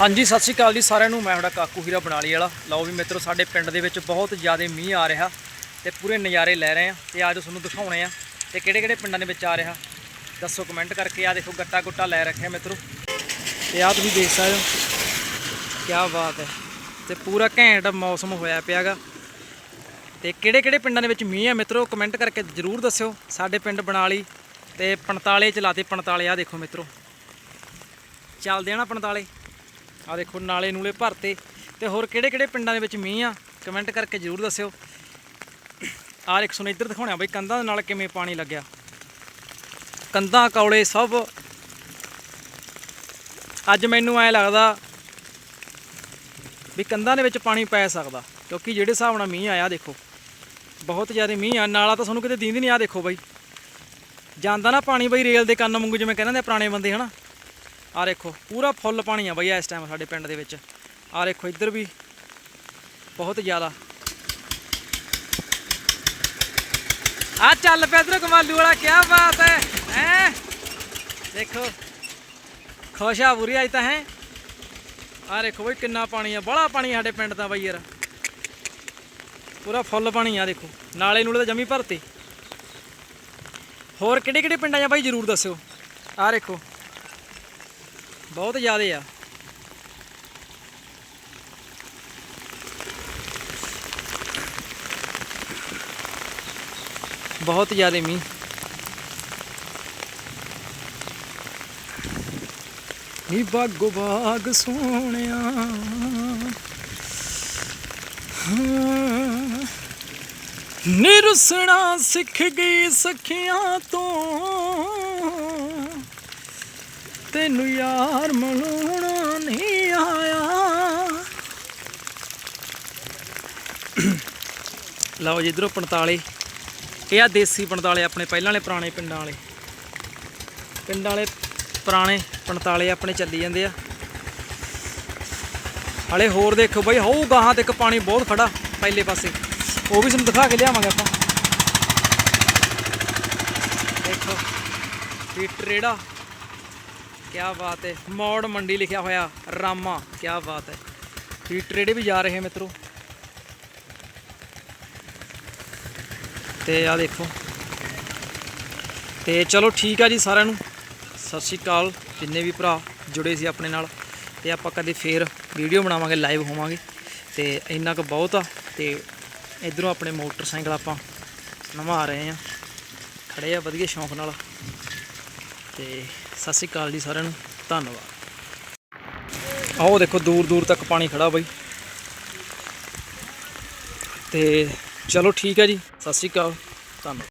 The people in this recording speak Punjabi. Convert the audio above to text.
ਹਾਂਜੀ, ਸਤਿ ਸ਼੍ਰੀ ਅਕਾਲ ਜੀ ਸਾਰਿਆਂ ਨੂੰ। ਮੈਂ ਤੁਹਾਡਾ ਕਾਕੂ ਹੀਰਾ ਬਣਾਲੀ ਵਾਲਾ। ਲਓ ਵੀ ਮਿੱਤਰੋ, ਸਾਡੇ ਪਿੰਡ ਦੇ ਵਿੱਚ ਬਹੁਤ ਜ਼ਿਆਦਾ ਮੀਂਹ ਆ ਰਿਹਾ ਤੇ ਪੂਰੇ ਨਜ਼ਾਰੇ ਲੈ ਰਹੇ ਆ ਤੇ ਅੱਜ ਤੁਹਾਨੂੰ ਦਿਖਾਉਣੇ ਆ ਤੇ ਕਿਹੜੇ ਕਿਹੜੇ ਪਿੰਡਾਂ ਦੇ ਵਿੱਚ ਆ ਰਿਹਾ। ਦੱਸੋ ਕਮੈਂਟ ਕਰਕੇ। ਆ ਦੇਖੋ ਗੱਟਾ ਗੁੱਟਾ ਲੈ ਰੱਖਿਆ ਮਿੱਤਰੋ। ਤੇ ਆ ਤੁਸੀਂ ਦੇਖ ਸਕਦੇ ਹੋ। ਕੀ ਬਾਤ ਹੈ। ਤੇ ਪੂਰਾ ਘੈਂਟ ਮੌਸਮ ਹੋਇਆ ਪਿਆਗਾ। ਤੇ ਕਿਹੜੇ ਕਿਹੜੇ ਪਿੰਡਾਂ ਦੇ ਵਿੱਚ ਮੀਂਹ ਆ ਮਿੱਤਰੋ ਕਮੈਂਟ ਕਰਕੇ ਜਰੂਰ ਦੱਸਿਓ। ਸਾਡੇ ਪਿੰਡ ਬਣਾਲੀ ਤੇ 45 ਚਲਾਤੇ 45 ਆ ਦੇਖੋ ਮਿੱਤਰੋ। ਚੱਲਦੇ ਆ ਨਾ 45 ਆ ਦੇਖੋ, ਨਾਲੇ ਨੂਲੇ ਭਰਤੇ। ਤੇ ਹੋਰ ਕਿਹੜੇ ਕਿਹੜੇ ਪਿੰਡਾਂ ਦੇ ਵਿੱਚ ਮੀਂਹ ਆ? ਕਮੈਂਟ ਕਰਕੇ ਜਰੂਰ ਦੱਸਿਓ। ਆਹ ਇੱਕ ਸੁਣ, ਇੱਧਰ ਦਿਖਾਉਣਾ ਬਈ, ਕੰਧਾਂ ਦੇ ਨਾਲ ਕਿਵੇਂ ਪਾਣੀ ਲੱਗਿਆ। ਕੰਧਾਂ, ਕੌਲੇ ਸਭ। ਅੱਜ ਮੈਨੂੰ ਐ ਲੱਗਦਾ ਵੀ ਕੰਧਾਂ ਦੇ ਵਿੱਚ ਪਾਣੀ ਪੈ ਸਕਦਾ, ਕਿਉਂਕਿ ਜਿਹੜੇ ਹਿਸਾਬ ਨਾਲ ਮੀਂਹ ਆਇਆ, ਦੇਖੋ। ਬਹੁਤ ਜ਼ਿਆਦਾ ਮੀਂਹ ਆ, ਨਾਲਾ ਤਾਂ ਤੁਹਾਨੂੰ ਕਿਤੇ ਦੀਂਦ ਨਹੀਂ ਆ, ਦੇਖੋ ਬਈ। ਜਾਂਦਾ ਨਾ ਪਾਣੀ ਬਈ ਰੇਲ ਦੇ ਕੰਨ ਵਾਂਗੂ, ਜਿਵੇਂ ਕਹਿੰਦੇ ਪੁਰਾਣੇ ਬੰਦੇ, ਹਨਾ? ਆ ਦੇਖੋ, ਪੂਰਾ ਫੁੱਲ ਪਾਣੀ ਆ ਬਈ ਇਸ ਟਾਈਮ ਸਾਡੇ ਪਿੰਡ ਦੇ ਵਿੱਚ। ਆ ਦੇਖੋ, ਇੱਧਰ ਵੀ ਬਹੁਤ ਜ਼ਿਆਦਾ। ਆ ਚੱਲ ਪਿਆ ਇੱਧਰ ਕਮਾਲੂ ਵਾਲਾ ਕੀ ਬਾਤ ਹੈ ਹੈ? ਦੇਖੋ ਆ ਬੁਰੀ ਅੱਜ ਤਾਂ, ਹੈ? ਆ ਦੇਖੋ ਬਈ, ਕਿੰਨਾ ਪਾਣੀ ਆ, ਬੜਾ ਪਾਣੀ ਸਾਡੇ ਪਿੰਡ ਦਾ ਬਈ ਯਾਰ। ਪੂਰਾ ਫੁੱਲ ਪਾਣੀ ਆ, ਦੇਖੋ। ਨਾਲੇ ਨੂਲੇ ਤਾਂ ਜਮੀ ਭਰਤੀ। ਹੋਰ ਕਿਹੜੇ ਕਿਹੜੇ ਪਿੰਡਾਂ ਆ ਬਾਈ, ਜਰੂਰ ਦੱਸਿਓ। ਆ ਦੇਖੋ ਬਹੁਤ ਜ਼ਿਆਦੇ ਆ। ਬਹੁਤ ਜ਼ਿਆਦੇ ਮੀਂਹ। ਨੀ ਬਾਗੋ ਬਾਗ ਸੋਹਣਿਆ। ਨਿਰਸਣਾ ਸਿੱਖ ਗਈ ਸਖੀਆਂ ਤੋਂ। ਤੈਨੂੰ ਯਾਰ ਮਨਾਉਣਾ ਨਹੀਂ ਆਇਆ। ਲਓ ਜੀ, ਇਧਰੋਂ 45 ਇਹ ਆ ਦੇਸੀ 45 ਆਪਣੇ, ਪਹਿਲਾਂ ਵਾਲੇ ਪੁਰਾਣੇ ਪਿੰਡਾਂ ਵਾਲੇ। ਪਿੰਡਾਂ ਵਾਲੇ ਪੁਰਾਣੇ 45 ਆਪਣੇ ਚੱਲੀ ਜਾਂਦੇ ਆ। ਹਲੇ ਹੋਰ ਦੇਖੋ ਬਈ, ਹੋਊ ਗਾਹਾਂ ਤੇ ਇੱਕ ਪਾਣੀ ਬਹੁਤ ਖੜਾ ਪਹਿਲੇ ਪਾਸੇ। ਉਹ ਵੀ ਤੁਹਾਨੂੰ ਦਿਖਾ ਕੇ ਲਿਆਵਾਂਗੇ ਆਪਾਂ। ਦੇਖੋ ਵੀ ਟਰੇੜਾ ਕੀ ਬਾਤ ਹੈ। ਮੌੜ ਮੰਡੀ ਲਿਖਿਆ ਹੋਇਆ, ਰਾਮਾ ਕੀ ਬਾਤ ਹੈ। ਵੀ ਟਰੇਡੇ ਵੀ ਜਾ ਰਹੇ ਹੈ ਮਿੱਤਰੋ। ਤੇ ਆ ਦੇਖੋ। ਤੇ ਚਲੋ ਠੀਕ ਆ ਜੀ ਸਾਰਿਆਂ ਨੂੰ। ਸਤਿ ਸ਼੍ਰੀ ਅਕਾਲ। ਜਿੰਨੇ ਵੀ ਭਰਾ ਜੁੜੇ ਸੀ ਆਪਣੇ ਨਾਲ, ਤੇ ਆਪਾਂ ਕਦੇ ਫੇਰ ਵੀਡੀਓ ਬਣਾਵਾਂਗੇ ਲਾਈਵ ਹੋਵਾਂਗੇ। ਤੇ ਇੰਨਾ ਕੁ ਬਹੁਤ ਆ, ਤੇ ਇਧਰੋਂ ਆਪਣੇ ਮੋਟਰਸਾਈਕਲ ਆਪਾਂ ਨਵਾ ਰਹੇ ਆ ਖੜੇ ਆ, ਵਧੀਆ ਸ਼ੌਂਕ ਨਾਲ। ਤੇ ਸਤਿ ਸ਼੍ਰੀ ਅਕਾਲ ਜੀ ਸਾਰਿਆਂ ਨੂੰ, ਧੰਨਵਾਦ। ਆਓ ਦੇਖੋ, ਦੂਰ ਦੂਰ ਤੱਕ ਪਾਣੀ ਖੜਾ ਬਈ। ਤੇ ਚਲੋ ਠੀਕ ਹੈ ਜੀ, ਸਤਿ ਸ਼੍ਰੀ ਅਕਾਲ, ਧੰਨਵਾਦ।